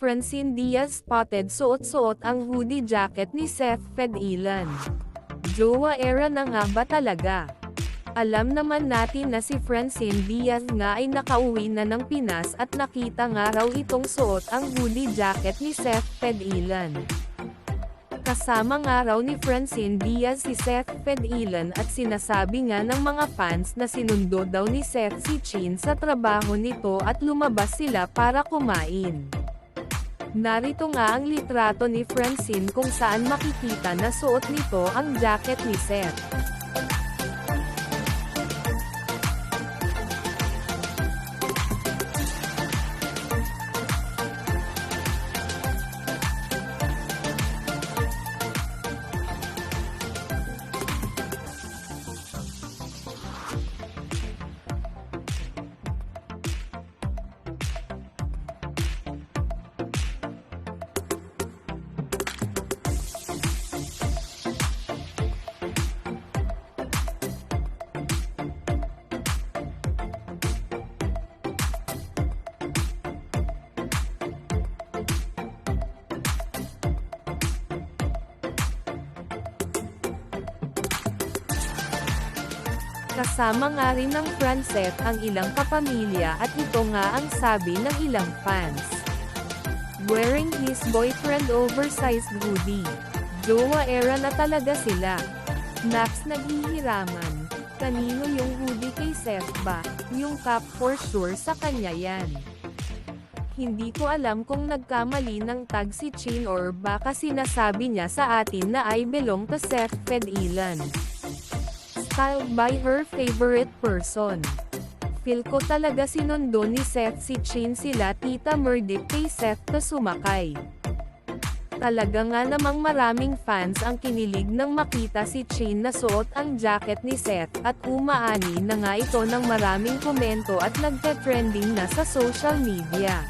Francine Diaz spotted suot-suot ang hoodie jacket ni Seth Fedilan. Jowa era na nga ba talaga? Alam naman natin na si Francine Diaz nga ay nakauwi na ng Pinas at nakita nga raw itong suot ang hoodie jacket ni Seth Fedilan. Kasama nga raw ni Francine Diaz si Seth Fedilan at sinasabi nga ng mga fans na sinundo daw ni Seth si Chin sa trabaho nito at lumabas sila para kumain. Narito nga ang litrato ni Francine kung saan makikita na suot nito ang jacket ni Seth. Kasama nga rin ng Francet ang ilang kapamilya at ito nga ang sabi ng ilang fans. Wearing his boyfriend oversized hoodie. Jowa era na talaga sila. Nax naghihiraman. Kanino yung hoodie kay Seth ba? Yung cap for sure sa kanya yan. Hindi ko alam kung nagkamali ng tag si Chin or baka sinasabi niya sa atin na I belong to Seth Fedilan styled by her favorite person. Feel ko talaga sinundo ni Seth si Chin sila Tita Merdit kay Seth na sumakay. Talaga nga namang maraming fans ang kinilig nang makita si Chin na suot ang jacket ni Seth at umaani na nga ito ng maraming komento at nagka-trending na sa social media.